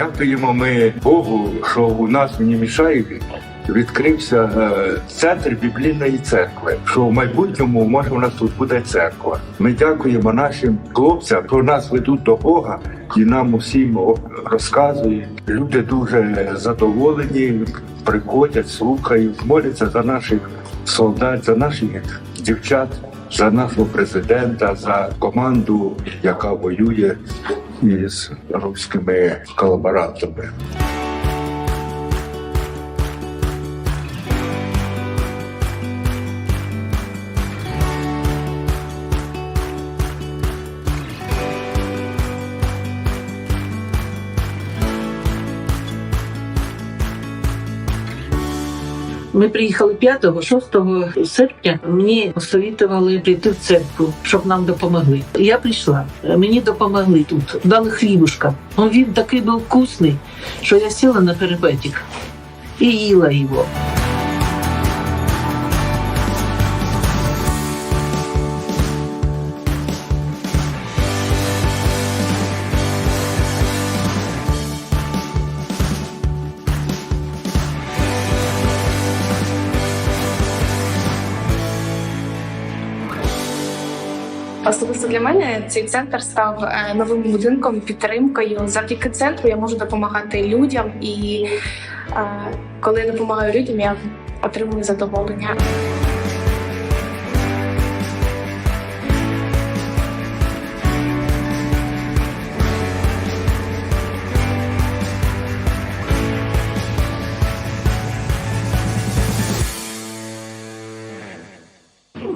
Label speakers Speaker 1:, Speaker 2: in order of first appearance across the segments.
Speaker 1: Дякуємо ми Богу, що у нас в Німішаєві відкрився е, центр біблійної церкви. Що в майбутньому може у нас тут буде церква. Ми дякуємо нашим хлопцям, що нас ведуть до Бога і нам усім розказують. Люди дуже задоволені, приходять, слухають, моляться за наших солдат, за наших дівчат, за нашого президента, за команду, яка воює із руськими колаборантами.
Speaker 2: Ми приїхали 5-6 серпня. Мені посовітували прийти в церкву, щоб нам допомогли. Я прийшла. Мені допомогли тут. Дали хлібушка. Ну, він такий був вкусний, що я сіла на перебетік і їла його.
Speaker 3: Особисто для мене цей центр став е, новим будинком, підтримкою. Завдяки центру я можу допомагати людям, і е, коли я допомагаю людям, я отримую задоволення.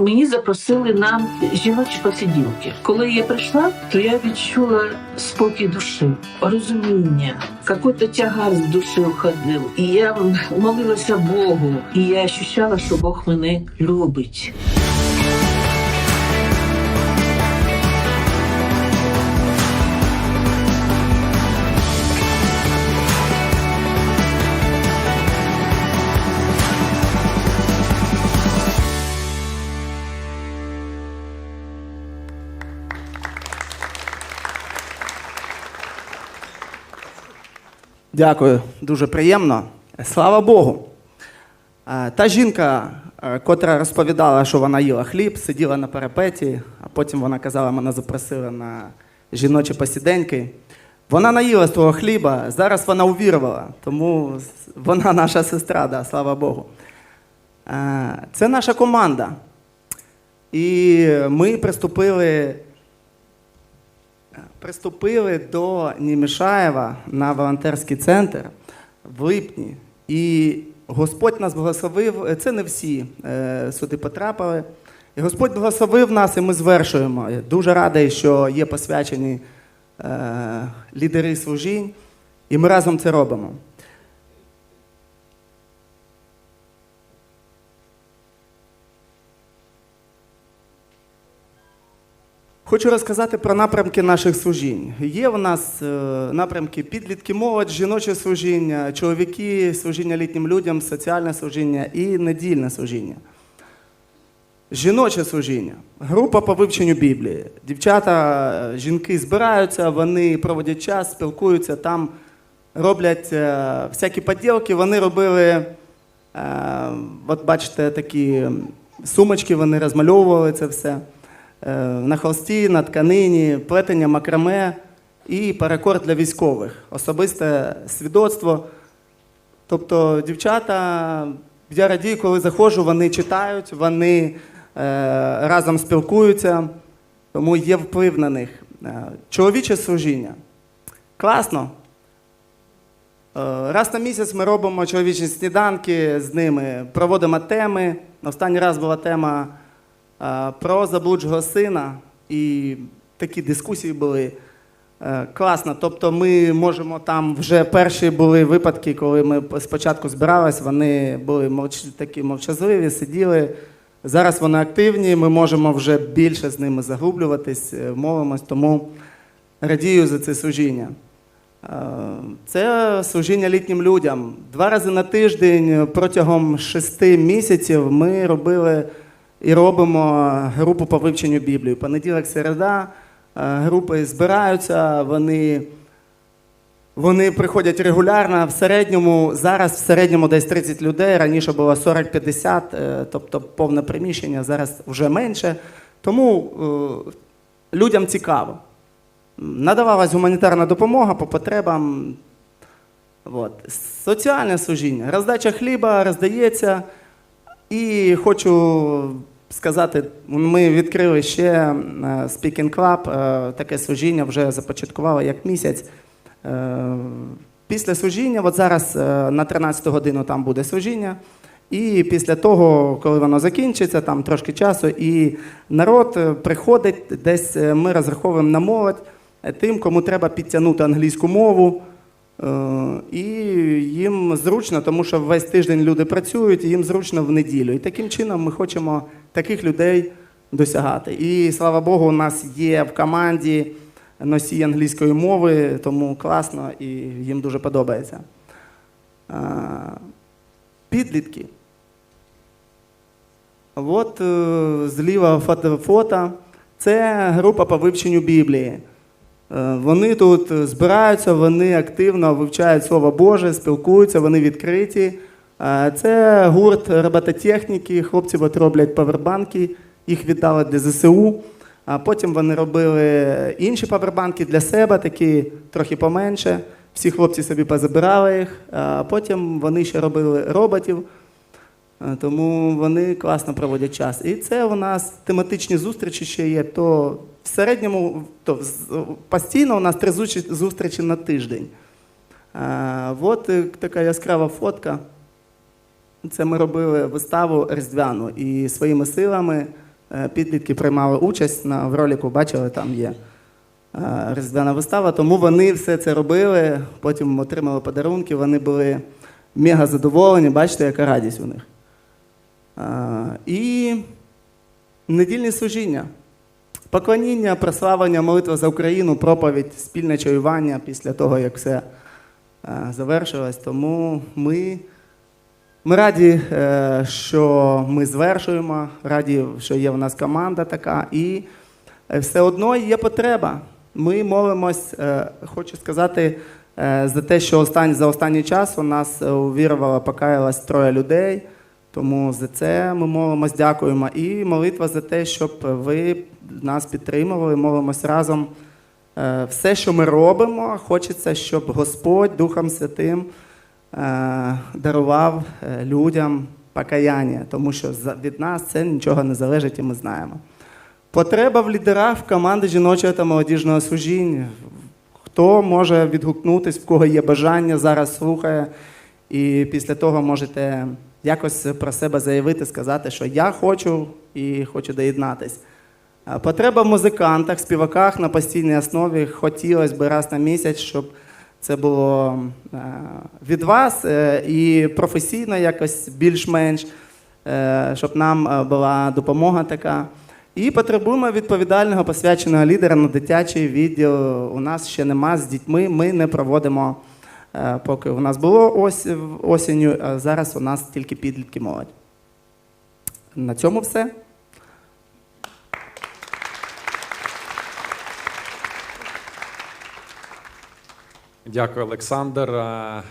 Speaker 2: Мені запросили на жіночі посиділки. Коли я прийшла, то я відчула спокій душі, розуміння, який-то тягар з душі входив. І я молилася Богу, і я відчувала, що Бог мене любить.
Speaker 4: Дякую, дуже приємно. Слава Богу. Та жінка, котра розповідала, що вона їла хліб, сиділа на парапеті, а потім вона казала, мене запросили на жіночі посіденьки. Вона наїла з того хліба, зараз вона увірувала, тому вона наша сестра, да, слава Богу. Це наша команда. І ми приступили Приступили до Німішаєва на волонтерський центр в липні. І Господь нас благословив. Це не всі е, сюди потрапили. І Господь благословив нас, і ми звершуємо. Я дуже радий, що є посвячені е, лідери служінь, і ми разом це робимо. Хочу розказати про напрямки наших служінь. Є в нас е, напрямки підлітки, молодь, жіноче служіння, чоловіки, служіння літнім людям, соціальне служіння і недільне служіння. Жіноче служіння. Група по вивченню Біблії. Дівчата, е, жінки збираються, вони проводять час, спілкуються там, роблять е, всякі поділки. Вони робили, от бачите, такі сумочки, вони розмальовували це все. Е, на холсті, на тканині, плетення макраме і паракорд для військових, особисте свідоцтво. Тобто дівчата, я радію, коли заходжу, вони читають, вони е, разом спілкуються, тому є вплив на них. Е, чоловіче служіння. Класно. Раз на місяць ми робимо чоловічі сніданки з ними, проводимо теми. Останній раз була тема про заблуджого сина, і такі дискусії були. Е, Класно. Тобто ми можемо там вже перші були випадки, коли ми спочатку збирались, вони були мовч... такі мовчазливі, сиділи. Зараз вони активні, ми можемо вже більше з ними заглублюватись, е, молимось, тому радію за це служіння. Е, Це служіння літнім людям. Два рази на тиждень протягом шести місяців ми робили і робимо групу по вивченню Біблії. Понеділок, середа, е, групи збираються, вони Вони приходять регулярно. В середньому зараз в середньому десь 30 людей. Раніше було 40-50, е, тобто повне приміщення, зараз вже менше. Тому е, людям цікаво. Надавалась гуманітарна допомога по потребам. От. Соціальне служіння. Роздача хліба роздається. І хочу сказати, ми відкрили ще е, Speaking Club, е, таке служіння вже започаткували як місяць. Е, Після служіння, от зараз на 13 годину там буде служіння. І після того, коли воно закінчиться, там трошки часу, і народ приходить, десь ми розраховуємо на молодь тим, кому треба підтягнути англійську мову. І їм зручно, тому що весь тиждень люди працюють, і їм зручно в неділю. І таким чином ми хочемо таких людей досягати. І слава Богу, у нас є в команді носій англійської мови, тому класно і їм дуже подобається. Підлітки. От е, зліва фото, фото. Це група по вивченню Біблії. Е, Вони тут збираються, вони активно вивчають Слово Боже, спілкуються, вони відкриті. Це гурт робототехніки, хлопці от роблять павербанки, їх віддали для ЗСУ. А потім вони робили інші павербанки для себе, такі трохи поменше. Всі хлопці собі позабирали їх. А потім вони ще робили роботів. Тому вони класно проводять час. І це у нас тематичні зустрічі ще є. То в середньому, то постійно у нас три зустрічі- зустрічі на тиждень. А, от е, така яскрава фотка. Це ми робили виставу різдвяну і своїми силами е, підлітки приймали участь на в ролику, бачили, там є е, різдвяна вистава. Тому вони все це робили, потім отримали подарунки, вони були мега задоволені, бачите, яка радість у них. І недільне служіння. Поклоніння, прославлення, молитва за Україну, проповідь, спільне чаювання після того, як все е, завершилось. Тому ми, ми раді, е, що ми звершуємо, раді, що є в нас команда така, і е, все одно є потреба. Ми молимось, е, хочу сказати, за те, що останній, за останній час у нас увірувало, покаялось троє людей. Тому за це ми молимось, дякуємо. І молитва за те, щоб ви нас підтримували, молимось разом. Все, що ми робимо, хочеться, щоб Господь Духом Святим дарував е, людям покаяння, тому що від нас це нічого не залежить, і ми знаємо. Потреба в лідерах в команди жіночого та молодіжного служіння. Хто може відгукнутись, в кого є бажання, зараз слухає, і після того можете якось про себе заявити, сказати, що я хочу і хочу доєднатись. Потреба в музикантах, співаках на постійній основі хотілося б раз на місяць, щоб це було е, від вас е, і професійно якось більш-менш, е, щоб нам була допомога така. І потребуємо відповідального посвяченого лідера на дитячий відділ. У нас ще нема з дітьми. Ми не проводимо, поки у нас було ось осінню, а зараз у нас тільки підлітки молодь. На цьому все.
Speaker 5: Дякую, Олександр. Е,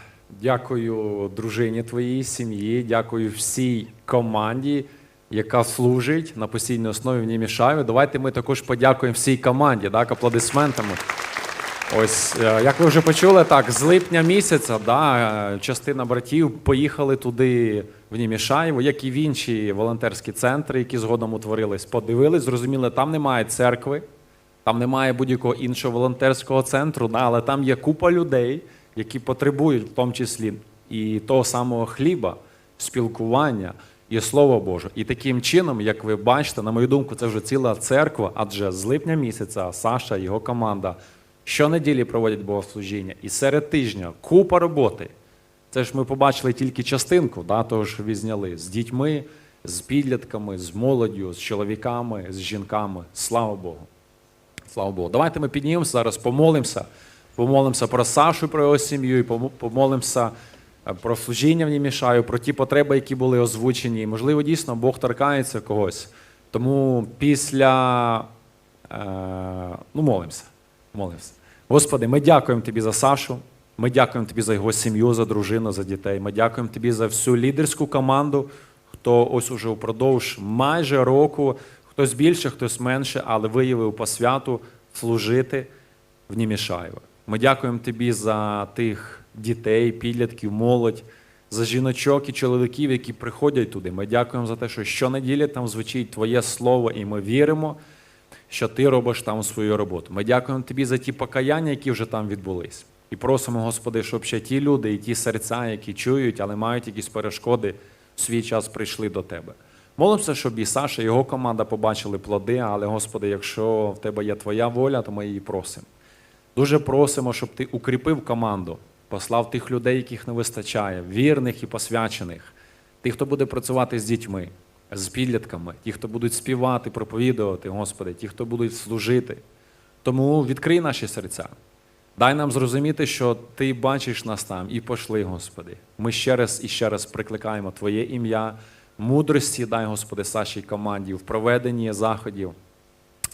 Speaker 5: Дякую дружині твоїй, сім'ї, дякую всій команді, яка служить на постійній основі в Німішаві. Давайте ми також подякуємо всій команді, так, аплодисментами. Ось, е, як ви вже почули, так, з липня місяця да, е, частина братів поїхали туди в Німішаєво, як і в інші волонтерські центри, які згодом утворились. Подивились, зрозуміли, там немає церкви, там немає будь-якого іншого волонтерського центру, але там є купа людей, які потребують, в тому числі, і того самого хліба, спілкування і Слово Боже. І таким чином, як ви бачите, на мою думку, це вже ціла церква, адже з липня місяця Саша і його команда щонеділі проводять богослужіння, і серед тижня купа роботи. Це ж ми побачили тільки частинку, да, того, що ви зняли з дітьми, з підлітками, з молоддю, з чоловіками, з жінками. Слава Богу. Слава Богу. Давайте ми піднімемося зараз, помолимося. Помолимося про Сашу, про його сім'ю, і помолимося е, про служіння в Німішаю, про ті потреби, які були озвучені. І, можливо, дійсно Бог торкається когось. Тому після е, ну, молимося. молимося. Господи, ми дякуємо Тобі за Сашу. Ми дякуємо тобі за його сім'ю, за дружину, за дітей. Ми дякуємо тобі за всю лідерську команду, хто ось уже впродовж майже року, хтось більше, хтось менше, але виявив посвяту служити в Німішаєво. Ми дякуємо тобі за тих дітей, підлітків, молодь, за жіночок і чоловіків, які приходять туди. Ми дякуємо за те, що щонеділі там звучить Твоє слово, і ми віримо, що ти робиш там свою роботу. Ми дякуємо тобі за ті покаяння, які вже там відбулись. І просимо, Господи, щоб ще ті люди і ті серця, які чують, але мають якісь перешкоди, в свій час прийшли до Тебе. Молимося, щоб і Саша, і його команда побачили плоди, але, Господи, якщо в Тебе є Твоя воля, то ми її просимо. Дуже просимо, щоб ти укріпив команду, послав тих людей, яких не вистачає, вірних і посвячених, тих, хто буде працювати з дітьми, з підлітками, ті, хто будуть співати, проповідувати, Господи, ті, хто будуть служити. Тому відкрий наші серця. Дай нам зрозуміти, що Ти бачиш нас там і пошли, Господи. Ми ще раз і ще раз прикликаємо Твоє ім'я, мудрості, дай, Господи, Сашій команді в проведенні заходів.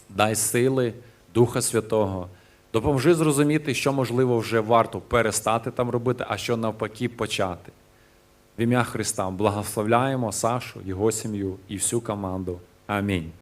Speaker 5: Дай сили Духа Святого. Допоможи зрозуміти, що можливо вже варто перестати там робити, а що навпаки почати. В ім'я Христа благословляємо Сашу, його сім'ю і всю команду. Амінь.